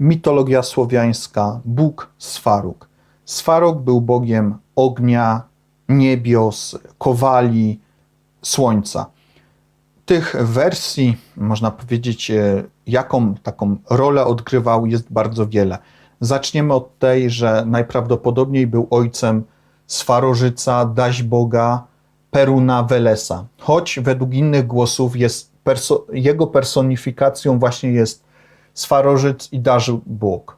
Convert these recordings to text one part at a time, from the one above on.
mitologia słowiańska, Bóg Sfaruk. Sfaruk był bogiem ognia, niebios, kowali, słońca. Tych wersji, można powiedzieć, e, jaką taką rolę odgrywał, jest bardzo wiele. Zaczniemy od tej, że najprawdopodobniej był ojcem Swarożyca, Daś Boga, Peruna Welesa. Choć według innych głosów jest perso- jego personifikacją właśnie jest Swarożyc i Dasz Bóg.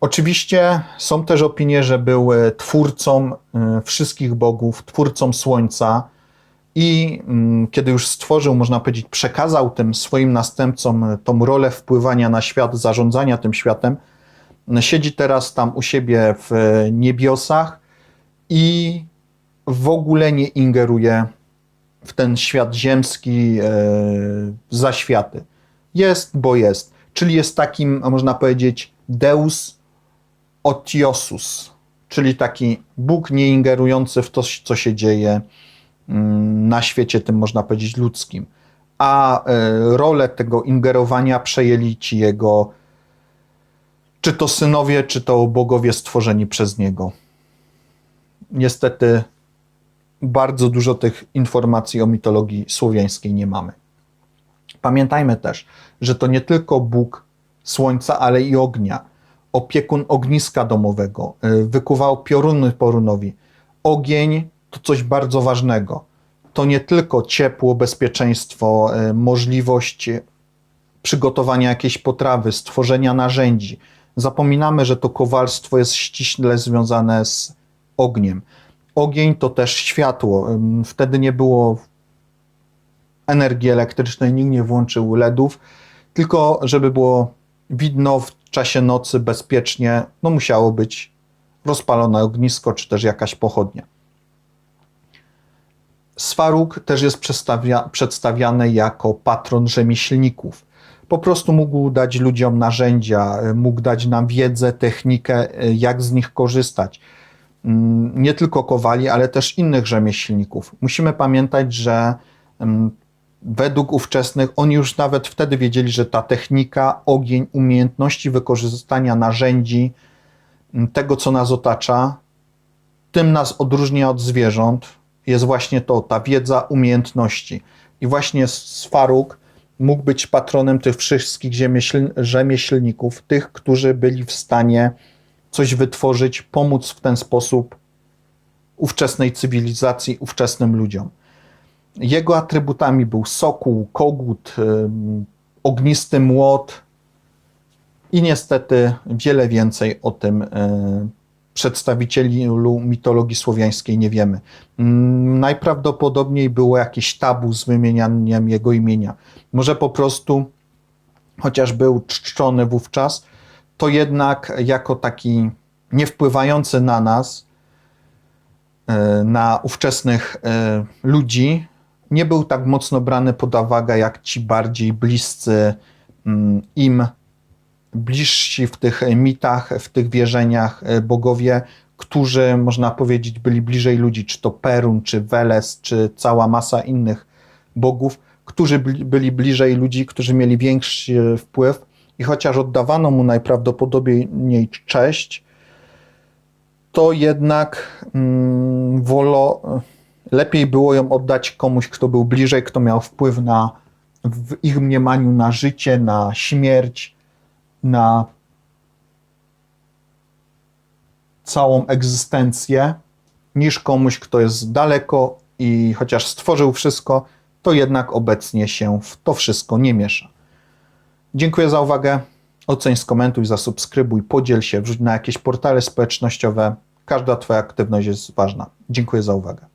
Oczywiście są też opinie, że był e, twórcą e, wszystkich bogów, twórcą słońca i mm, kiedy już stworzył, można powiedzieć, przekazał tym swoim następcom e, tą rolę wpływania na świat, zarządzania tym światem, siedzi teraz tam u siebie w niebiosach i w ogóle nie ingeruje w ten świat ziemski, e, za światy. Jest, bo jest. Czyli jest takim, można powiedzieć, Deus Otiosus, czyli taki Bóg nie ingerujący w to, co się dzieje mm, na świecie, tym można powiedzieć ludzkim. A e, rolę tego ingerowania przejęli ci jego, czy to synowie, czy to bogowie stworzeni przez niego. Niestety bardzo dużo tych informacji o mitologii słowiańskiej nie mamy. Pamiętajmy też, że to nie tylko Bóg słońca, ale i ognia, opiekun ogniska domowego, y, wykuwał pioruny porunowi. Ogień to coś bardzo ważnego. To nie tylko ciepło, bezpieczeństwo, y, możliwość przygotowania jakiejś potrawy, stworzenia narzędzi. Zapominamy, że to kowalstwo jest ściśle związane z ogniem. Ogień to też światło. Wtedy nie było energii elektrycznej, nikt nie włączył LEDów, tylko żeby było widno w czasie nocy bezpiecznie, no musiało być rozpalone ognisko, czy też jakaś pochodnia. Swaruk też jest przedstawia, przedstawiany jako patron rzemieślników. Po prostu mógł dać ludziom narzędzia, mógł dać nam wiedzę, technikę, jak z nich korzystać. Mm, Nie tylko kowali, ale też innych rzemieślników. Musimy pamiętać, że mm, według ówczesnych, oni już nawet wtedy wiedzieli, że ta technika, ogień, umiejętności wykorzystania narzędzi, tego co nas otacza, tym nas odróżnia od zwierząt, jest właśnie to, ta wiedza, umiejętności. I właśnie Sfaruk mógł być patronem tych wszystkich rzemieślników, tych, którzy byli w stanie coś wytworzyć, pomóc w ten sposób ówczesnej cywilizacji, ówczesnym ludziom. Jego atrybutami był sokół, kogut, ognisty młot i niestety wiele więcej o tym y, przedstawicielu mitologii słowiańskiej nie wiemy. Mm, Najprawdopodobniej było jakieś tabu z wymienianiem jego imienia. Może po prostu, chociaż był czczony wówczas, to jednak jako taki niewpływający na nas, e, na ówczesnych e, ludzi, nie był tak mocno brany pod uwagę jak ci bardziej bliscy mm, im, bliżsi w tych mitach, w tych wierzeniach e, bogowie, którzy, można powiedzieć, byli bliżej ludzi, czy to Perun, czy Weles, czy cała masa innych bogów, którzy byli- bliżej ludzi, którzy mieli większy wpływ. I chociaż oddawano mu najprawdopodobniej cześć, to jednak mm, wolo, lepiej było ją oddać komuś, kto był bliżej, kto miał wpływ na, w ich mniemaniu na życie, na śmierć, na całą egzystencję, niż komuś, kto jest daleko i chociaż stworzył wszystko, to jednak obecnie się w to wszystko nie miesza. Dziękuję za uwagę. Oceń, skomentuj, zasubskrybuj, podziel się, wrzuć na jakieś portale społecznościowe. Każda Twoja aktywność jest ważna. Dziękuję za uwagę.